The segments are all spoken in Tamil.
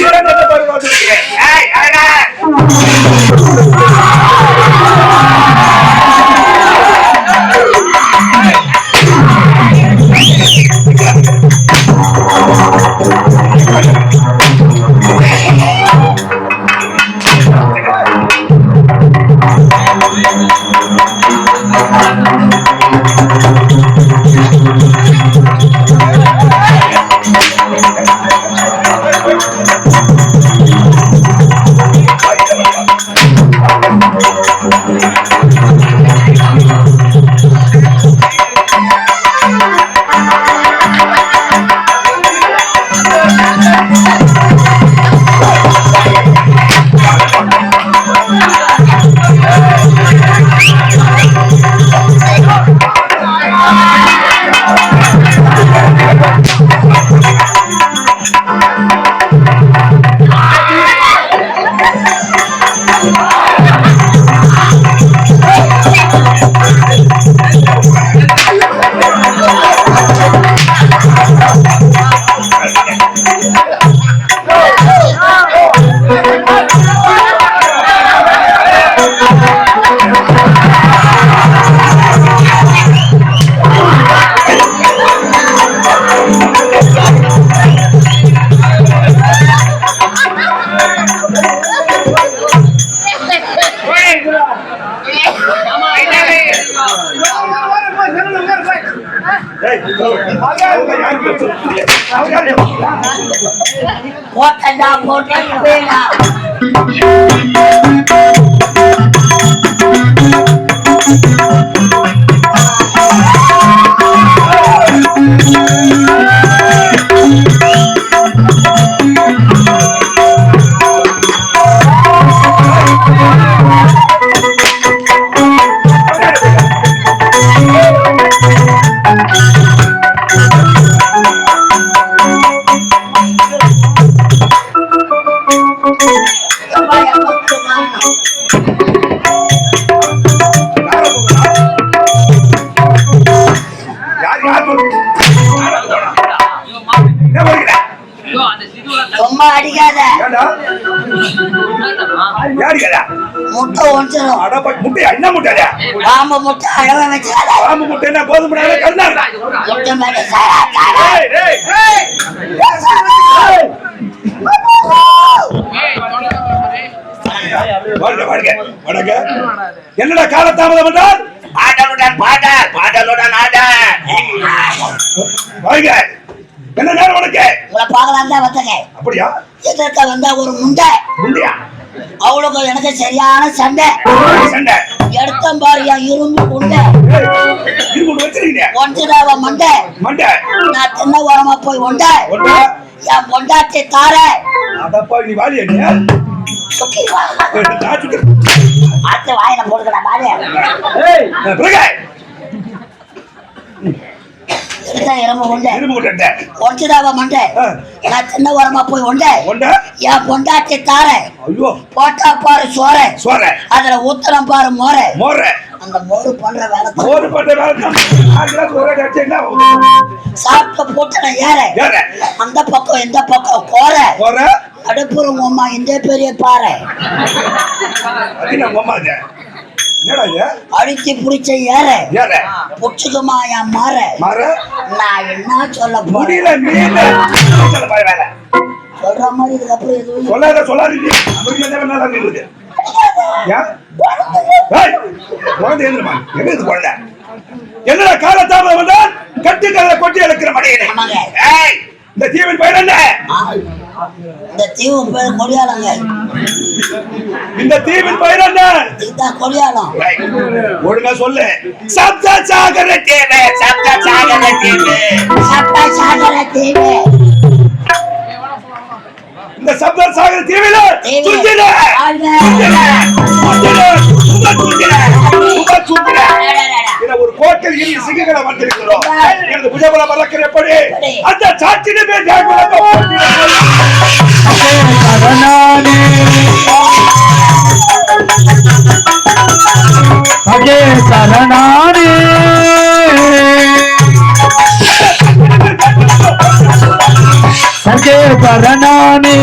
起来！போட்டா போட்டா வேணா சும்மா அடிக்காத? முட்டை ஒன்றும் முட்டையா? என்ன முட்டையா? பாம்பு முட்டை அழவ வச்சாத பாம்பு முட்டை என்ன, கோதுமை முட்டை கருணா? முட்டை மேல சாரா. என்னடா காலதாமதம் என்றால் பாடலுடன் பாடல் பாடலுடன் ஆடல் வாழ்க. என்ன நேரம் உனக்கு? உங்களை பார்க்கலாம் தான் வந்தங்க. அப்படியா? எதிர்க்க வந்தா ஒரு முண்டை. முண்டியா? அவளுக்கு எனக்கு சரியான சண்டை. சண்டை. எடுத்தம் பாரு என் இரும்பு குண்டை ஏய், இருமுடி வச்சிருக்கீங்க? ஒன்றுதாவ மண்டை. மண்டை. நான் தின்ன உரமா போய் ஒன்றா என் பொண்டாட்டி தார. அடப்பா நீ வாலியா நீ? சுக்கி வா. நான் சுட்டு அடுத்து வாயில போடுக்கடா பாரு உண்டை. மண்டை. நான் தின்ன உரமா போய் உண்டை. ஒண்டா என் பொண்டாட்டி தார. ஐயோ. போட்டா பாரு சோற. சோற. அதுல ஊத்தரம் பாரு மோரை. மோர. அந்த மோரு பண்ற வேலை. மோர் வேலை சாப்பிட்ட போட்டு நான் ஏற அந்த பக்கம் இந்த பக்கம் கோர போற அடுப்புறம் அம்மா இந்த பெரிய பாறை. அடிச்சு புடிச்ச ஏற. புடிச்சுக்குமா என் மாற. நான் என்ன சொல்ல முடியல சொல்ற மாதிரி இதுக்கப்புறம் எதுவும் சொல்லாத சொல்லாது நீ முடியல தேவை நல்லா இருக்குது ஏன்? ஏய் குழந்தை எழுதுமா எங்க இது குழந்தை என்னடா காலத்தாமதம் வந்தால் கட்டுக்கதை கொட்டி ஆமாங்க. ஏய் இந்த தீவின் பெயர் என்ன? இந்த தீவு பேர் கொடியாளங்க. இந்த தீவின் பெயர் என்ன ஒழுங்கா சொல்லு. சப்த சாகர தீவு சப்த சாகர தீவு சட்டா சாகர தீவு இந்த சப்த சாகர தீவில சுத்தில சுத்தில சுத்தில என்ற ஒரு கோட்டையில் சிங்கங்கள வந்திருக்கிறோம். எனது புஜபல பறக்கிற எப்படி? அந்த சாட்சியிடமே சரணானே சரணானே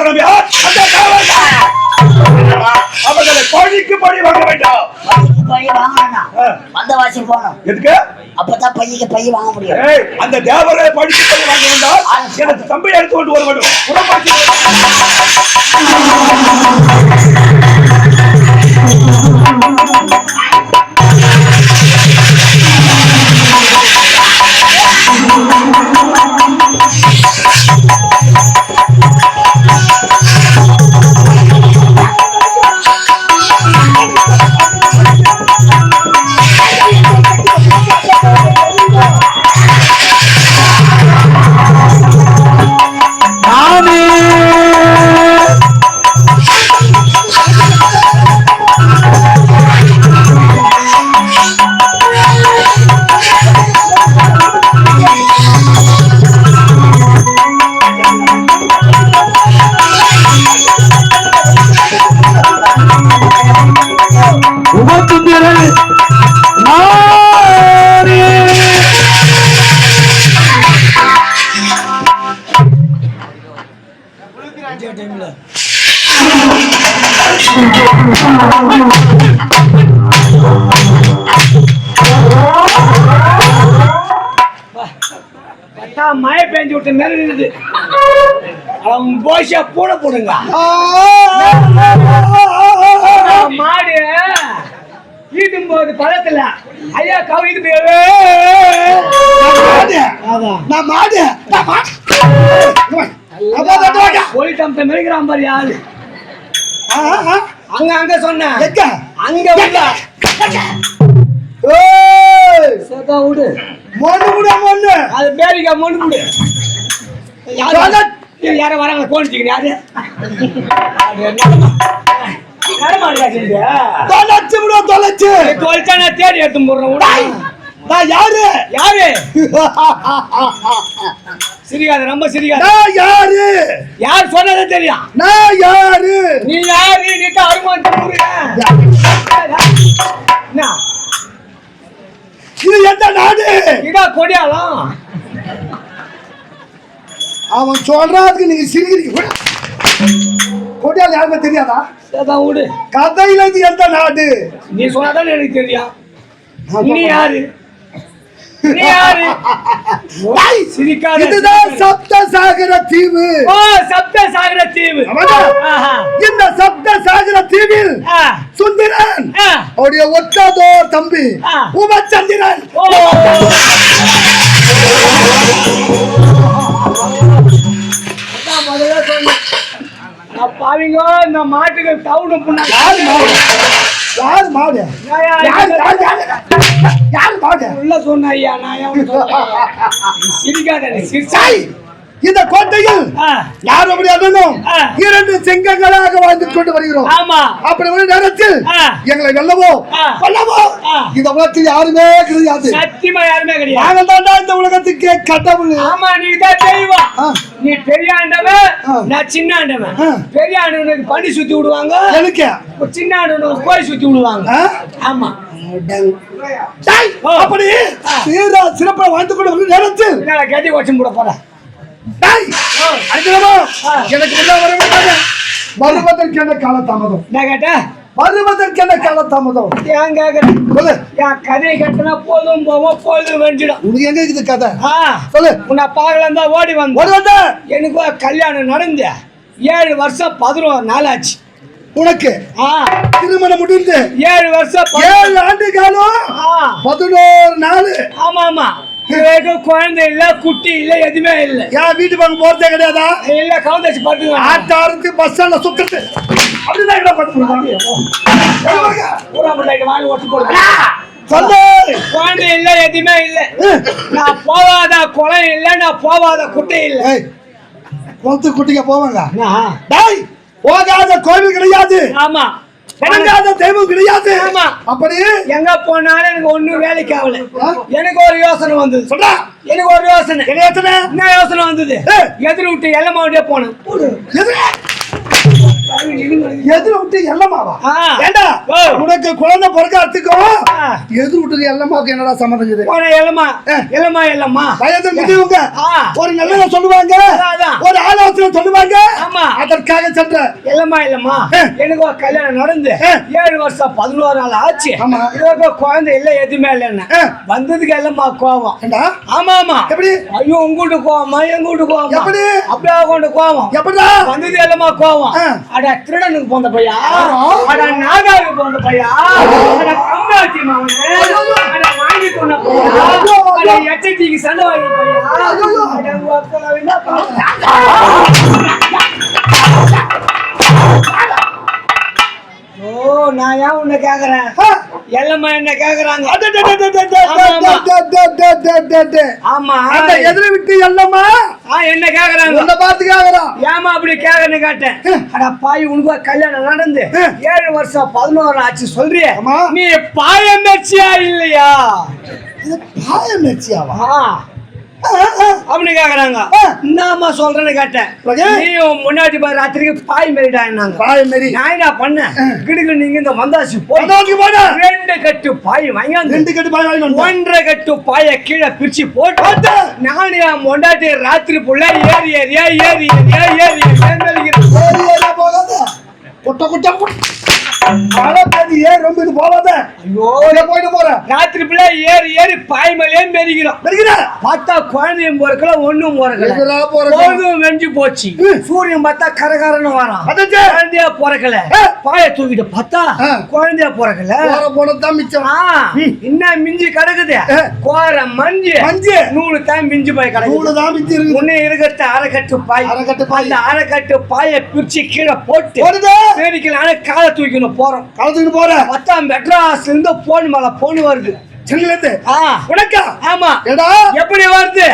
காரணம் யார் அந்த. அவர்களை கோழிக்கு படி வாங்க வேண்டும். பையனுக்கு பை வாங்கணும் ஆ. வந்த வாசி போகணும். எதுக்கு? அப்பதான் பையக்கு பை வாங்க முடியும். அந்த தேவரை படித்து படி வாங்க வேண்டாம். எனக்கு தம்பி எடுத்து கொண்டு வர வேண்டும் நெருங்குது அவன் போஷா பூட போடுங்க. மாடு. ஈட்டும் போது பழத்துல. ஐயா கவிது நான் மாடு. நான் மாடு. மெருகிறான் பாரு யாரு அங்க அங்க சொன்ன. அங்க உள்ள. சதா விடு. கூட மொண்ணு அது பேரிக்கா மொண்டு விடு. யாரு? வராங்க கோணிச்சிக்கணும் யாரு? நடமாடுறா செஞ்சு தொலைச்சு விட தொலைச்சு தொலைச்சா நான் தேடி எடுத்து போடுறேன். நான் யாரு? யாரு? சிரிக்காத ரொம்ப சிரிக்காத. நான் யாரு? யார் சொன்னதே தெரியும் நான் யாரு? நீ யாரு? நீ தான் அருமான் இது எந்த நாடு? இதா கொடியாலாம் அவன் சொல்றாதுக்கு நீங்க சிரிக்கிறீங்க. கொடியால் யாருமே தெரியாதா? அதான் விடு. கதையில இது எந்த நாடு? நீ சொன்னாதான் எனக்கு தெரியும். நீ யாரு? இதுதான் சப்த சாகர தீவு. சப்த சாகர தீவு. இந்த சப்த சாகர தீவில். சுந்தரன். அவருடைய ஒற்றாதோ தம்பி. உமச்சந்திரன். முதல்ல சொன்னேன். பாவிங்க இந்த மாட்டுக்கு தவுடு புண்ணா. யாரு மாடு? யாரு மாடு? யாரு? மாடு? உள்ள சொன்ன ஐயா நான் சிரிக்காத நீ சிரிச்சா. சாய்! இந்த கோட்டையில் யார் ஆ. இரண்டு சிங்கங்களாக வாழ்ந்து கொண்டு வருகிறோம் ஆமா அப்படி ஒரு நேரத்தில். எங்களை வெல்லவோ. கொல்லவோ. இந்த உலகத்தில் யாருமே கிடையாது சத்தியமா யாருமே கிடையாது நாங்கள் தாண்டா இந்த உலகத்துக்கு கடவுள் ஆமா நீ தான் தெய்வம். நீ பெரிய ஆண்டவன். நான் சின்ன ஆண்டவன். பெரிய ஆண்டவனுக்கு பனி சுத்தி விடுவாங்க எனக்கு சின்ன ஆண்டவனுக்கு கோழி சுத்தி விடுவாங்க? ஆமா. அப்படி சிறப்பாக வாழ்ந்து கொண்டு நேரத்தில் கட்டி வச்சு போட போறேன். எனக்கு வர வேண்டாம் வருவதற்கு என்ன காலதாமதம்? நான் கேட்டேன் வருவதற்கு என்ன காலதாமதம்? ஏன் கேக்குறேன் சொல்லு. என் கதையை கட்டினா போதும் போவோம் பொழுது வெஞ்சிடும் உனக்கு எங்க இருக்குது கதை? சொல்லு. உன்னை பார்க்கலாம் தான் ஓடி வந்த. எனக்கு ஒரு கல்யாணம் நடந்து ஏழு வருஷம் பதினோரு நாள் ஆச்சு உனக்கு திருமணம் முடிந்து ஏழு வருஷம் ஏழு ஆண்டு காலம் பதினோரு நாள். ஆமா ஆமா குழந்தை இல்ல குட்டி இல்ல எதுவுமே இல்ல. ஏன் வீட்டு பக்கம் போறதே கிடையாதா? இல்ல கவுந்தச்சு பாத்துக்கலாம் ஆட்டாருக்கு பஸ் ஸ்டாண்ட்ல சுத்துறது. அப்படிதான் பூரா முட்டாய்க்கு வாங்கி போடுங்க சொல்லு குழந்தை இல்ல எதுவுமே இல்ல. நான் போவாத குளம் இல்ல நான் போவாத குட்டை இல்ல. குளத்து குட்டிங்க போவாங்க. போகாத கோவில் கிடையாது. ஆமா. வணங்காத தெய்வம் கிடையாது. ஆமா. அப்படி? எங்க போனாலும் எனக்கு ஒண்ணும் வேலைக்கு ஆகல? எனக்கு ஒரு யோசனை வந்தது. சொல்றா. எனக்கு ஒரு யோசனை. என்ன யோசனை? என்ன யோசனை வந்தது. எதிர் விட்டு எல்லம்மா விட்டே போனேன். எது எதிர விட்டு எல்லமாவா. ஏண்டா. உனக்கு குழந்தை பிறக்காத்துக்கும். எதிர் விட்டுக்கு எல்லமாவுக்கு என்னடா சம்மந்தம் இருக்குது போன எல்லம்மா எல்லம்மா எல்லம்மா வயது முதியவங்க. ஒரு நல்லத சொல்லுவாங்க. ஒரு ஆலோசனை சொல்லுவாங்க. அதற்காக சென்ற இல்லம்மா ஏ. எனக்கு கல்யாணம் நடந்து. ஏழு வருஷம் பதினோரு நாள் ஆச்சு. இதுவரைக்கும் குழந்தை இல்ல எதுவுமே இல்லைன்னு. வந்ததுக்கு இல்லம்மா கோவம் ஏண்டா ஆமா ஆமா எப்படி ஐயோ உங்கள்கிட்ட கோவமா எங்கூட்டு கோவமா எப்படி? அப்படியே கொண்டு கோவம் எப்படிடா வந்தது இல்லம்மா கோவம். அட திருடனுக்கு போந்த பையா. அட நாகாவுக்கு போந்த பையா? அட கம்மாச்சி மாவனே அட வாங்கி கொண்ட பையா? அட எச்சட்டிக்கு சண்டை வாங்கி பையா? அட உங்க அக்கா நான் ஏன் உன்னை கேக்குறேன். எல்லம்மா என்ன கேக்குறாங்க. ஆமா, அந்த எதிர விட்டு எல்லமா ஆ, என்ன கேக்குறாங்க? உன்னை பார்த்து கேக்குறான் ஏமா அப்படி கேக்குறேன்னு கேட்டேன். அட பாய் உனக்கு கல்யாணம் நடந்து ஏழு வருஷம் பதினோரு ஆச்சு சொல்றிய. நீ பாயம் மெச்சியா இல்லையா? இது பாயம் நெச்சியாவா ஆ, அப்படி கேக்குறாங்க. என்னம்மா சொல்றேன்னு கேட்டேன்? நீ முன்னாடி போய் ராத்திரிக்கு பாய் மெரிட்டாங்க பாயம் மாரி நான் என்ன பண்ணேன் கிடுக்கு நீங்க இந்த வந்தாசி போய் ரெண்டு கட்டு பாய் வாங்கி ரெண்டு கட்டு பாய் வாங்கி. ஒன்றரை கட்டு பாய கீழே பிரிச்சு போட்டு நான் என் மொண்டாட்டி ராத்திரி புள்ள ஏறி ஏறியா ஏறி ஏறியா ஏறி ஏறியா மெலிக்கிறேன். ஏறி ஏறியா போகாத குட்ட குட்ட குட்ட மழை பெய்து ஏன் ரொம்ப இது போகாத. ஐயோ. போயிட்டு போறேன் ராத்திரி பிள்ளை ஏறி ஏறி பாய் மேலேயே மெரிக்கிறோம் வருகிற பார்த்தா குழந்தையும் பிறக்கல ஒண்ணும் பிறக்கல. வெஞ்சு போச்சு. சூரியன் பார்த்தா கரகரன்னு வரான். குழந்தையா பிறக்கல. பாய தூக்கிட்டு பார்த்தா. குழந்தையா பிறக்கல. போற போனதான் மிச்சம். என்ன மிஞ்சி கிடக்குது. கோர மஞ்சு. மஞ்சு. நூறு தான் மிஞ்சி போய் நூலு கிடக்குது தான் மிச்சம் இருக்குது. முன்னே இருக்கிறது அரைக்கட்டு பாய். அரைக்கட்டு பாய். அந்த அரைக்கட்டு பாயை பிரிச்சு கீழே போட்டு மேடிக்கலான காலை தூக்கின்னு போறோம். கலந்துக்கிட்டு போற பார்த்தா மெட்ராஸ்ல இருந்து போன் மேல போன் வருது. சென்னையில இருந்து ஆ, உனக்கா? ஆமா. ஏடா. எப்படி வருது.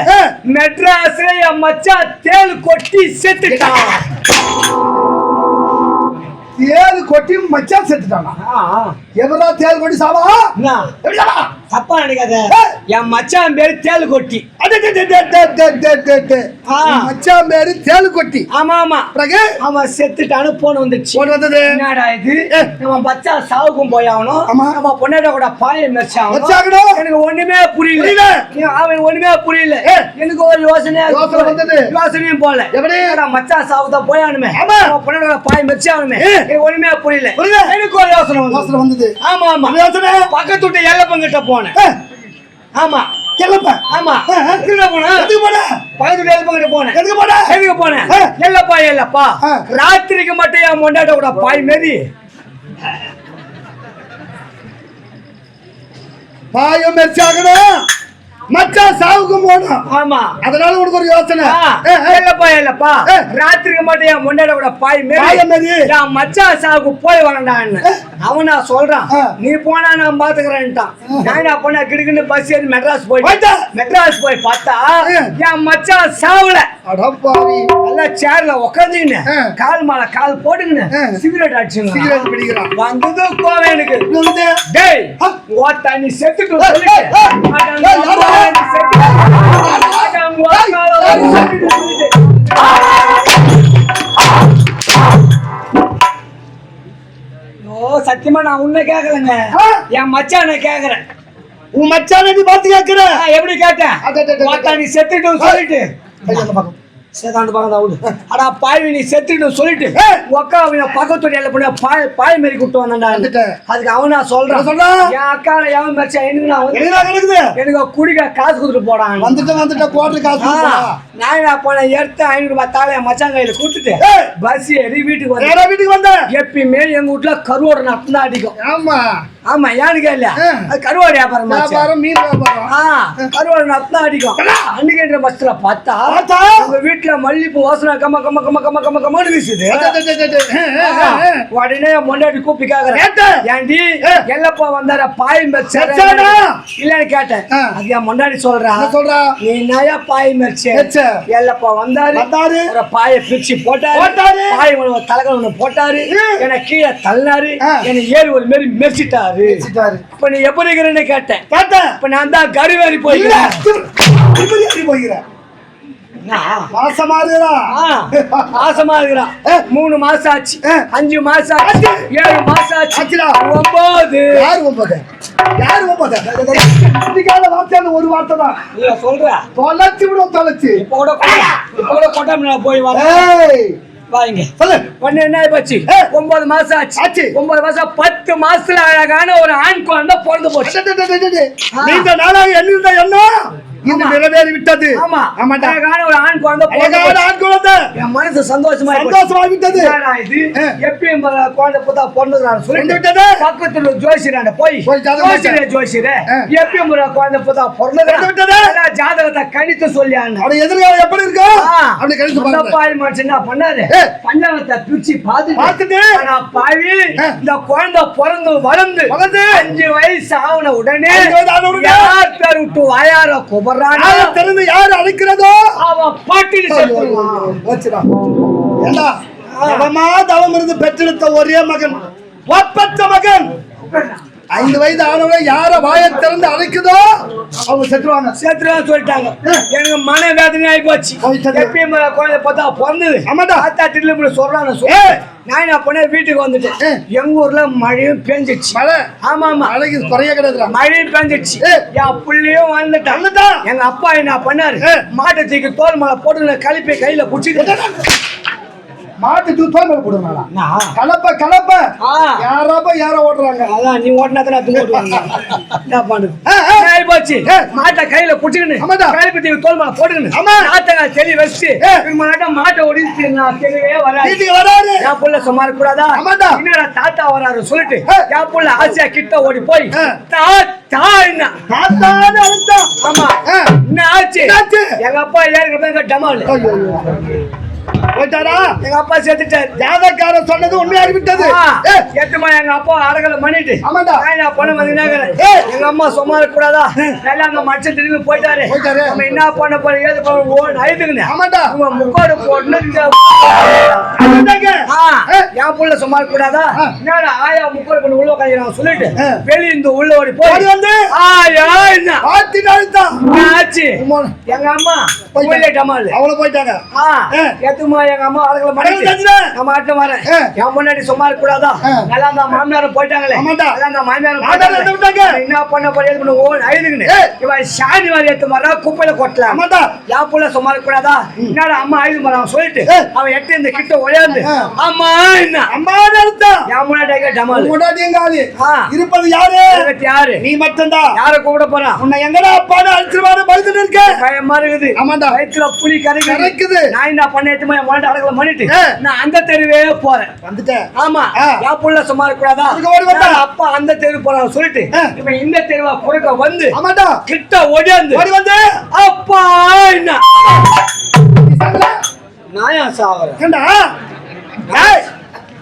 மெட்ராஸ்ல என் மச்சான் தேள் கொட்டி செத்துட்டான். தேல் கொட்டி மச்சான் செத்துட்டானா. எவரா தேல் கொட்டி சாவா? எப்படி சாவா? தப்பா நினைக்காத. என் மச்சான் பேரு தேல் கொட்டி மச்சான் பேரு தேல் கொட்டி ஆமா ஆமா. பிறகு? அவன் செத்துட்டானு போன் வந்துச்சு போன் வந்தது? என்னடா இது? நம்ம மச்சா சாவுக்கும் போய் ஆகணும் நம்ம பொண்ணாட கூட பாய மச்சான் எனக்கு ஒண்ணுமே புரியல. அவன் ஒண்ணுமே புரியல. எனக்கு ஒரு யோசனை வந்தது. யோசனையும் போல. எப்படி? மச்சான் சாவுதா தான் போயானுமே நம்ம பொண்ணாட பாய் மச்சானுமே எனக்கு ஒண்ணுமே புரியல. எனக்கு ஒரு யோசனை யோசனை வந்தது. ஆமா ஆமா. யோசனை? பக்கத்து ஏழப்பங்கிட்ட போ போனேன். ஆமா. எல்லப்பா. ஆமா. எங்க போனேன் எதுக்கு பக்கத்து எல்லப்பங்கிட்ட போனேன். எதுக்கு போன? எதுக்கு போனேன். எல்லப்பா. ராத்திரிக்கு மட்டும் என் மொண்டாட்ட கூட பாய் மாரி. பாயம் மெச்சாகணும். மச்சான் சாவுக்கும் போகணும். ஆமா. அதனால உனக்கு ஒரு யோசனை. இல்லப்பா இல்லப்பா. ராத்திரிக்கு மட்டும் என் முன்னாடி கூட பாய் மாரி மச்சான் சாவுக்கு போய் வரண்டான்னு அவன் நான் சொல்றான். நீ போனா நான் பாத்துக்கிறேன்ட்டான் நான் பண்ண கிடுக்குன்னு பஸ் ஏறி மெட்ராஸ் போய்? மெட்ராஸ் போய் பார்த்தா. என் மச்சான் சாவுல நல்லா சேர்ல உட்காந்துக்கின்னு. கால் மேல கால் போட்டுக்கின்னு. சிகரெட் அடிச்சுங்க சிகரெட் பிடிக்கிறான் வந்தது கோவம் எனக்கு டேய். ஓட்டா நீ செத்துட்டு ஏய், சத்தியமா நான் உன்னை கேட்கலங்க. என் மச்சானை கேக்குறேன். உன் மச்சான நீ பாத்து கேக்குற நான் எப்படி கேட்டேன்? நீ செத்துட்டு சொல்லிட்டு. சேதாந்து பக்கம் விடு அடா பாய் நீ செத்துட்டு சொல்லிட்டு. உக்கா அவன் பக்கத்து எல்ல பண்ண பாய் பாய் மாரி கூட்டு வந்தான்டா வந்துட்டேன். அதுக்கு அவனா சொல்றான் சொல்றான்? என் அக்கால எவன் மச்சா எனக்கு நான் கிடக்குது எனக்கு குடிக்க காசு கொடுத்துட்டு போடான் வந்துட்டு வந்துட்ட கோட்டை காசு. நான் என்ன பண்ணேன் எடுத்து ஐநூறு ரூபாய் என் மச்சான் கையில கொடுத்துட்டு ஏய். பஸ் ஏறி வீட்டுக்கு வந்து நேரா வீட்டுக்கு வந்த எப்பயுமே எங்க வீட்டுல கருவோட நட்டம் தான் அடிக்கும் ஆமா ஆமா ஆ. அது கருவாடு வியாபாரம். வியாபாரம் மீன் வியாபாரம் ஆ கருவாடு நட்டம் தான் அடிக்கும் அன்னைக்கு பஸ்ல பார்த்தா? உங்க வீட்டுல வீட்டுல மல்லிப்பூ வாசனை கம்ம கம்ம கம்ம கம்ம கம்ம கம்மன்னு வீசுது உடனே முன்னாடி கூப்பி கேக்குறேன். ஏண்டி. எல்லப்பா வந்தார பாய் மெச்சானா? இல்லன்னு கேட்டேன். அது என் முன்னாடி சொல்றா சொல்றா? நீ நயா பாய் மெச்ச. எல்லப்பா வந்தாரு வந்தாரு. ஒரு பாயை பிரிச்சு போட்டாரு போட்டாரு. பாய் ஒண்ணு தலைகள் ஒண்ணு போட்டாரு. என்னை கீழே தள்ளினாரு ஆ. என்னை ஏறி ஒரு மாரி மெரிச்சிட்டாரு. இப்ப நீ எப்படி இருக்கிறேன்னு கேட்டேன் கேட்டேன். இப்ப நான் தான் கருவேறி போயிருக்கேன் போகிறேன். மாசமா இருக்குதா? மாசமா இருக்கிறான் ஆ. மூணு மாசம் ஆச்சு. அஞ்சு மாசம் ஆச்சு ஏழு மாசம் ஆச்சு. ஒன்பது யாரு ஒன்பது? யாரு ஒன்பது? இன்னைக்கான வார்த்தை ஒரு வார்த்தை தான். சொல்ற தொலைச்சு விடுவோம், தொலைச்சு. இப்ப கூட இப்ப கூட கொட்டாம போய் ஏய், வாங்க சொல்லு. ஒண்ணு என்ன ஏ. ஒன்பது மாசம் ஆச்சு ஆச்சு. ஒன்பது மாசம் பத்து மாசத்துல அழகான ஒரு ஆண் குழந்தை பிறந்து போச்சு. நீண்ட நாளாக எண்ணிருந்த எண்ணம் ஆமா. நிறைவேறி விட்டது ஆமா அழகான ஒரு ஆண் குழந்தை மனசு சந்தோஷமா. சந்தோஷமா விட்டது. இது. எப்பயும் குழந்தை புத்தா பிறந்ததுனால வந்து சொல்லிட்டு விட்டது. பக்கத்துல ஒரு ஜோசியராண்ட போய். ஜோசியரே ஆ. எப்பயும் குழந்தை பிறந்தது வந்து விட்டது. ஜாதகத்தை கணித்து சொல்லி அவருடைய எதிர்காலம் எப்படி இருக்கும் அப்படி பாருங்க. பாய் மனுஷன் என்ன பண்ணாரு. பஞ்சாங்கத்தை பிரிச்சு பார்த்துட்டு பார்த்துட்டு. ஆனா பாவி. இந்த குழந்தை பிறந்து வளர்ந்து வளர்ந்து. அஞ்சு வயசு ஆன உடனே யார் பேர் விட்டு வாயார குபறானோ? யாரை திறந்து யாரு அழைக்கிறதோ? அவன் பாட்டில் வச்சுடா. ஏண்டா, தவமா தவம் இருந்து பெற்றெடுத்த ஒரே மகன். ஒப்பற்ற மகன். ஐந்து வயது ஆனவரை யார வாயை திறந்து அழைக்குதோ அவங்க செத்துருவாங்க சேர்த்துலாம் சொல்லிட்டாங்க எனக்கு மன வேதனை ஆகி போச்சு. எப்பயும் குழந்தை பார்த்தா பிறந்தது ஆமாடா. ஆத்தா திரும்ப சொல்றாங்க ஏய். நான் என்ன பண்ணேன் வீட்டுக்கு வந்துட்டேன். எங்க ஊர்ல மழையும் பெஞ்சிச்சு மழை ஆமா ஆமா மழைக்கு குறைய கிடையாதுடா மழையும் பெஞ்சிச்சு. என் புள்ளையும் வந்துட்டான் வந்துட்டான். எங்க அப்பா என்ன பண்ணாரு. மாட்டை தூக்கி தோல் மலை போட்டு கழிப்பை கையில புடிச்சிட்டு மாட்டு தூத்தோல் மேல போடுவாங்களா கலப்ப கலப்ப. யாராப்ப யாரோ ஓடுறாங்க அதான் நீ ஓட்டினா நான் தூக்கிடுவாங்க என்ன பண்ணுது போச்சு. மாட்டை கையில. கழிப்பு தூக்கி தோல் மலை போட்டுக்கின்னு ஆமா. நான் தெளி வச்சுட்டு ஏ. மாட்டை மாட்டை ஓடிச்சு நான் தெரியவே வராது வராரு என் புள்ள சும்மா கூடாதா ஆமாடா. என்னடா தாத்தா வராரு சொல்லிட்டு. என் புள்ள ஆசையா கிட்ட ஓடி போய். தாத்தா அழுத்தான். ஆமா. என்ன ஆச்சு? எங்க அப்பா ஏற்கனவே டமால். போயிட்டாரா? எங்க அப்பா செத்துட்டாரு ஜாதக்காரன் சொன்னது உண்மையாகி விட்டது. எட்டுமா எங்க அப்பா அடகல பண்ணிட்டு ஆமாண்டா. நான் வந்தீங்கன்னா ஏய். எங்க அம்மா சும்மா இருக்க கூடாதா எல்லாம் அங்க மச்ச திரும்பி போயிட்டாரு. போயிட்டாரு. நம்ம என்ன பண்ண போறோம் ஏது பண்ண ஓன் ஐதுங்கண்ணே ஆமாண்டா. அவங்க முக்கோடு போட்டு அழுதாங்க. ஆ, ஏய், என் புள்ள சும்மா இருக்க கூடாதா. என்னடா ஆயா முக்கோடு உள்ள உட்காந்து சொல்லிட்டு. வெளிய இந்த உள்ள ஓடி போய் வந்து? ஆயா என்ன? ஆத்திட்டு அழுத்தான். என்ன ஆச்சு? எங்க அம்மா போயிட்டாங்க. அவள போயிட்டாங்க. எத்துமா எங்க அம்மா பண்ணிட்டு தச்சுடா. நான் மாட்டம் வரேன். என் முன்னாடி சும்மா இருக்க கூடாதா. நல்லா அந்த மாமியாரும் போயிட்டாங்களே. நல்லா அந்த மாமியாரும் மாமியார். நான் என்ன பண்ண போறேன் எது பண்ண ஐதுங்கண்ணே ஏய். இவன் சாணி வாரி எடுத்து மாறா குப்பையில கொட்டலாம். என் புள்ள சும்மா இருக்க கூடாதா என்னடா அம்மா ஐது மரம் சொல்லிட்டு. அவன் எட்டு இந்த கிட்ட ஒழியாந்து. அம்மா என்ன அம்மான்னு அழுத்தான். என் முன்னாடி டமால்? ஆ. இருப்பது யாரு யாரு நீ மட்டும்தான் யார கூப்பிட போறான் உன்னை எங்கடா அப்பான்னு அழிச்சிருவாரு பயந்துட்டு இருக்க பயமா இருக்குது ஆமாண்டா. வயிற்றுல புலி கரைக்குது கரைக்குது. நான் என்ன பண்ண எட்டு என் முன்னாடி அடக்கல பண்ணிட்டு. நான் அந்த தெருவே போறேன். வந்துட்டேன். ஆமா. என் புள்ள சும்மா இருக்கக்கூடாதா? நான் அப்பா அந்த தெரு போறான் சொல்லிட்டு. இவன் இந்த தெருவா குறுக்க வந்து ஆமாண்டா. கிட்ட ஓடியாந்து ஓடி வந்து. அப்பா என்ன? நான் சாவறேன்? ஏய்,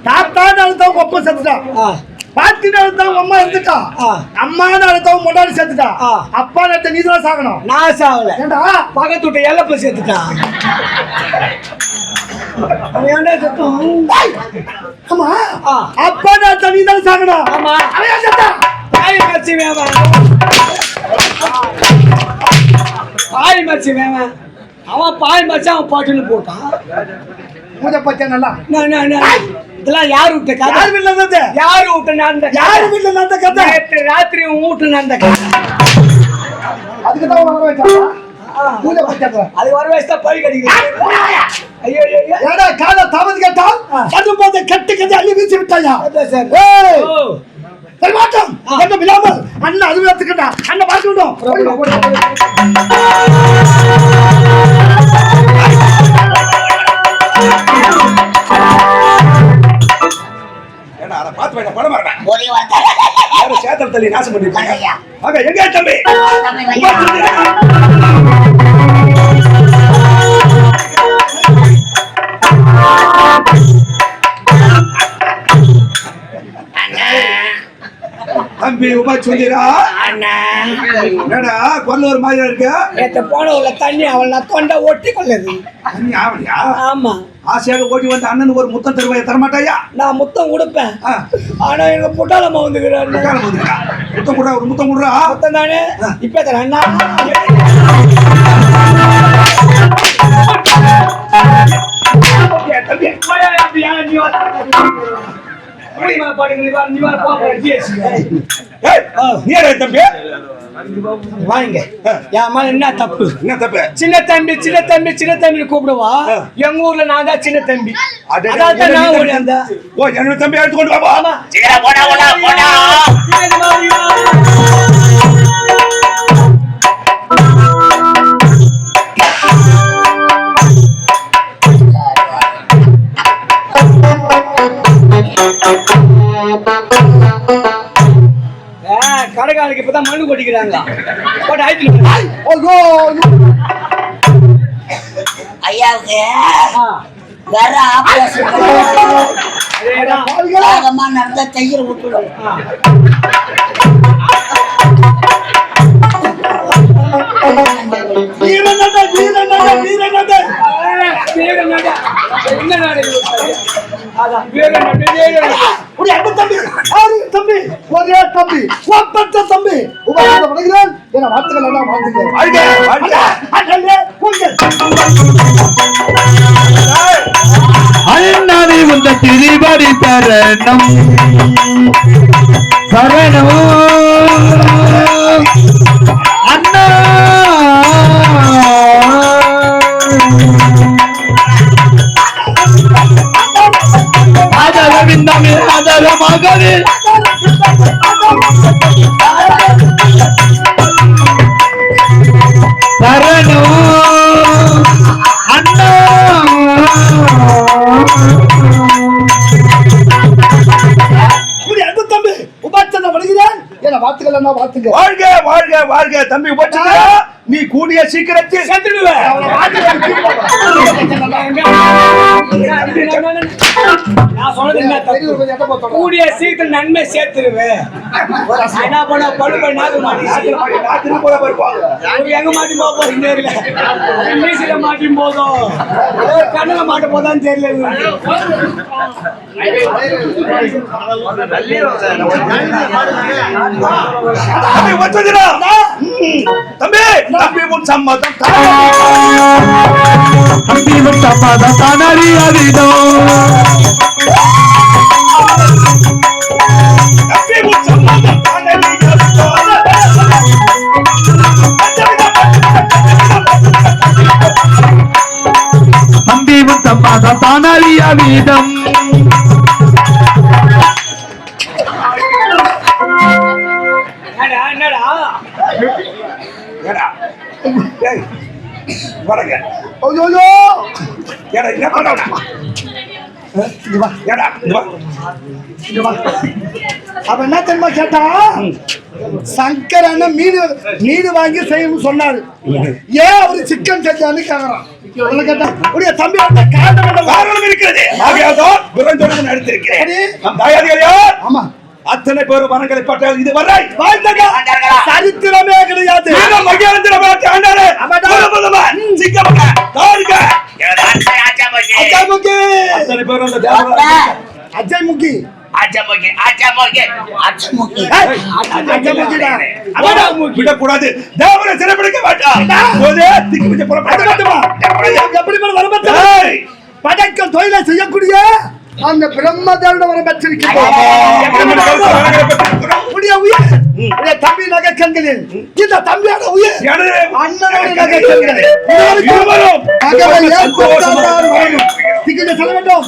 தாத்தான்னு அழுத்தவங்க ஒப்ப செத்துட்டான் பாட்டின்னு அழுத்தவங்க அம்மா இருந்துட்டான் ஆ. அம்மான்னு அழுத்தவங்க முன்னாடி செத்துட்டான் ஆ. அப்பா நட்ட நீ தான் சாகணும்? நான் சாவல ஏண்டா? பக்கத்து விட்ட எல்லப்ப சேர்த்துட்டான்? ஆமா. அப்பா நட்ட நீ தான் சாகணும்? ஆமா. அவன் செத்தான்? பாய் மச்சி வேவன் மச்சி வேவன் அவன் பாய் மச்சி அவன் பாட்டுன்னு போட்டான். கதை? யார் வீட்டுல இருந்தது யார் விட்ட நடந்த யார் கதை வீட்டுல நடந்த கதை? நேற்று ராத்திரி உன் வீட்டுல நடந்த கதை. அதுக்கு தான் வர வச்சாங்க. மூஞ்ச பச்சை அது வர வயசுல பழி கடிக்குது. ஐயோ ஏடா கால தாமது கேட்டால் அது போத கட்டு கதை அள்ளி வீசி விட்டாயா? சார். மாட்டோம் என்ன விழாமல் அண்ணன் அது எடுத்துக்கிட்டா அண்ணன் பார்த்து விட்டோம் ஏன்னா அதை பார்த்து வேண்டாம் படம் வரணும் ஒரே வார்த்தை. யாரும் சேத்தல் தள்ளி நாசம் பண்ணிருக்காங்க? ஆக தம்பி? உமா சொல்லிடா என்னடா மாதிரி இருக்கு? போன உள்ள தண்ணி அவள் தொண்டை ஒட்டி கொள்ளது ஆமா. ஆசையாக ஓடி வந்து அண்ணனுக்கு ஒரு முத்தம் தருவாய்? தரமாட்டாயா? நான் முத்தம் கொடுப்பேன். ஆனா எங்க புட்டாளம்மா வந்துக்கிறாரு. முத்தம் குடுறா? ஒரு முத்தம் குடுறா? முத்தம் தானே? இப்ப தரேன் அண்ணா? தம்பி வாங்க. மேல என்ன தப்பு? என்ன தப்பு? சின்ன தம்பி சின்ன தம்பி சின்ன தம்பி கூப்பிடுவா. எங்க ஊர்ல நான் தான் சின்ன தம்பி. அடடே, அதான் தான் நான் வந்தேன் ஓ என்னோட தம்பி எடுத்து கொண்டு வா கடைக்காரனுக்கு இப்பதான் மண்ணு கொட்டிக்கிறாங்க போட்டு ஆயிட்டு ஐயோ ஐயாவுக்கு வேற ஆபரேஷன் நடந்தா தையல் விட்டுடும் ஆ. வீரநட வீரநட வீரநட வீரநடை. என்ன நாடு தம்பி. ஆறு தம்பி. ஒரே தம்பி. ஒப்பற்ற தம்பி. உபயோகம் பண்ணுகிறேன். என வார்த்தைகள் எல்லாம் வாழ்த்துக்கிறேன் வாழ்க, வாழ்க. அண்ணே, உங்கள் அண்ணாதி உந்த திருவடி தரணம். சரணம். அண்ணா. என வார்த்தைகள் எல்லாம் வாழ்த்துங்க வாழ்க வாழ்க வாழ்க தம்பி உபச்சந்திரா நீ கூடிய சீக்கிரத்தில் செத்துடுவேன். நான் சொன்னது என்ன தப்பு? கூடிய சீக்கிரம் நன்மை சேர்த்துருவேன். என்ன பண்ண படுப்ப நாக்கு மாட்டி. ராத்திரி போல வருவாங்க எங்க மாட்டி போக நேரில் மீசில மாட்டி போதும். கண்ணுல மாட்ட போதான்னு தெரியல. தம்பி தம்பி தம்பி உன் சம்மதம் தம்பி உன் சம்மதம் அம்பி தம்பி பத தானாளியா வீதம். அவன் என்ன தெரியுமா கேட்டான் சங்கர் அண்ணன் மீன் மீன் வாங்கி செய்யணும்னு சொன்னாரு. ஏன் அவரு சிக்கன் செஞ்சான்னு கேக்குறான். கேட்டா தம்பி அந்த காரணம் இருக்கிறது. ஆமா. அத்தனை பேரும் மரங்களை பட்டால் இது வரை சரித்திரமே கிடையாது. அஜய் முகி விடக்கூடாது தேவரை சிறைப்பிடிக்க மாட்டான் போதே திக்கு மிச்ச புறப்பட மட்டுமா? எப்படி மேல வர மாட்டேன் ஏய், படைக்க தொழிலை செய்யக்கூடிய அந்த பிரம்ம தேவனை பெற்றிருக்கிறோம். தம்பி நகைக்கண்களில். இந்த தம்பியான உயிர் அண்ணனோட நகைக்கண்களில். செல்ல வேண்டும்.